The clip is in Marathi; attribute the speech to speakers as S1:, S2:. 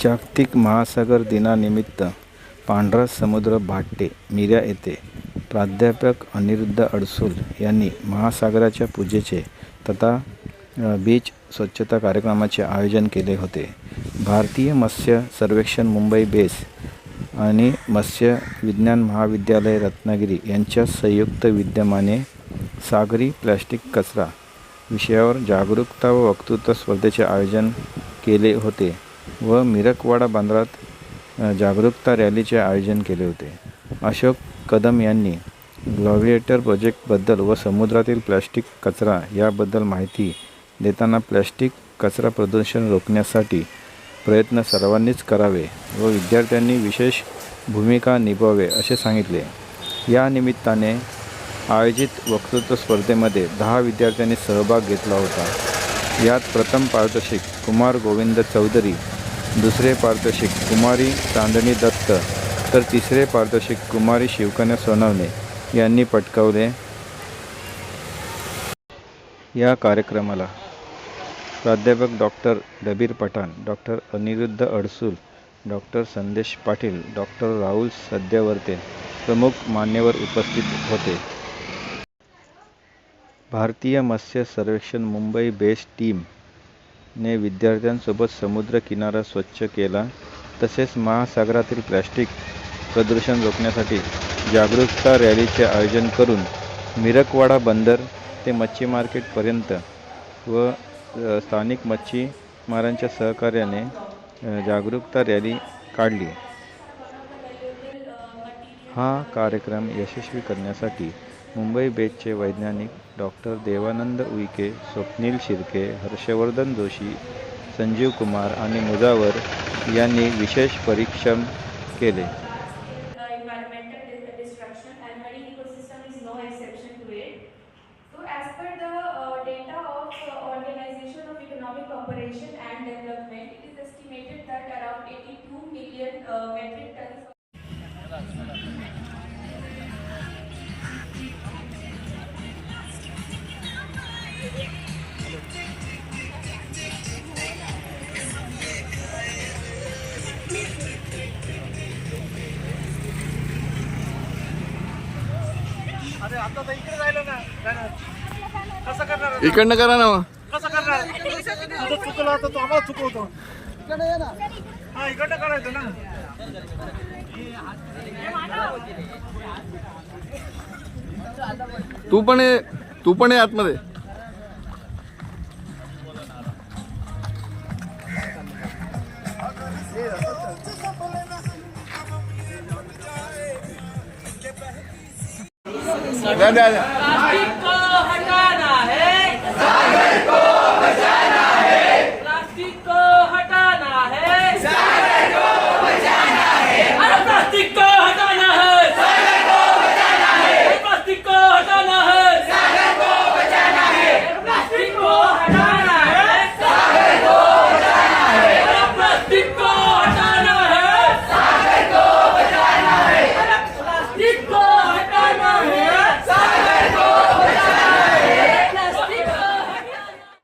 S1: जागतिक महासागर दिनानिमित्त पांढरा समुद्र भाट्टे मिऱ्या येथे प्राध्यापक अनिरुद्ध अडसूल यांनी महासागराच्या पूजेचे तथा बीच स्वच्छता कार्यक्रमाचे आयोजन केले होते. भारतीय मत्स्य सर्वेक्षण मुंबई बेस आणि मत्स्य विज्ञान महाविद्यालय रत्नागिरी यांच्या संयुक्त विद्यमाने सागरी प्लॅस्टिक कचरा विषयावर जागरूकता व वक्तृत्व स्पर्धेचे आयोजन केले होते. व मिरकवाडा बांद्रात जागरूकता रॅलीचे आयोजन केले होते. अशोक कदम यांनी ग्लॉव्हिएटर प्रोजेक्टबद्दल व समुद्रातील प्लॅस्टिक कचरा याबद्दल माहिती देताना प्लॅस्टिक कचरा प्रदूषण रोखण्यासाठी प्रयत्न सर्वांनीच करावे व विद्यार्थ्यांनी विशेष भूमिका निभावे असे सांगितले. या निमित्ताने आयोजित वक्तृत्व स्पर्धेमध्ये दहा विद्यार्थ्यांनी सहभाग घेतला होता. यात प्रथम पारितोषिक कुमार गोविंद चौधरी दुसरे पारितोषिक कुमारी चांदणी दत्त तर तिसरे पारितोषिक कुमारी शिवकन्या सोनवणे यांनी पटकावले या कार्यक्रमाला. प्राध्यापक doctor Dabir Pathan doctor Aniruddha Adsul doctor Sandesh Patil doctor Rahul सद्यावर्ते प्रमुख मान्यवर उपस्थित होते. भारतीय मत्स्य सर्वेक्षण मुंबई बेस्ड टीम ने विद्यार्थ्यांसोबत समुद्र किनारा स्वच्छ केला. तसेच महासागरातील प्लॅस्टिक प्रदूषण रोखण्यासाठी जागरूकता रॅलीचे आयोजन करून मिरकवाडा बंदर ते मच्छी मार्केटपर्यंत व स्थानिक मच्छीमारांच्या सहकार्याने जागरूकता रॅली काढली. हा कार्यक्रम यशस्वी करण्यासाठी मुंबई बेचचे वैज्ञानिक डॉक्टर देवानंद उईके स्वप्नील शिर्के हर्षवर्धन जोशी संजीव कुमार आणि मुजावर यांनी विशेष परीक्षण केले.
S2: इकडनं करा ना
S3: कसं करणार? तुझं चुकलं आता तू आम्हाला चुकवतो. हा इकडनं करायचं ना.
S2: तू पण ये तू पण ये आतमध्ये. द्या द्या द्या
S4: प्लास्टिक को हटाना है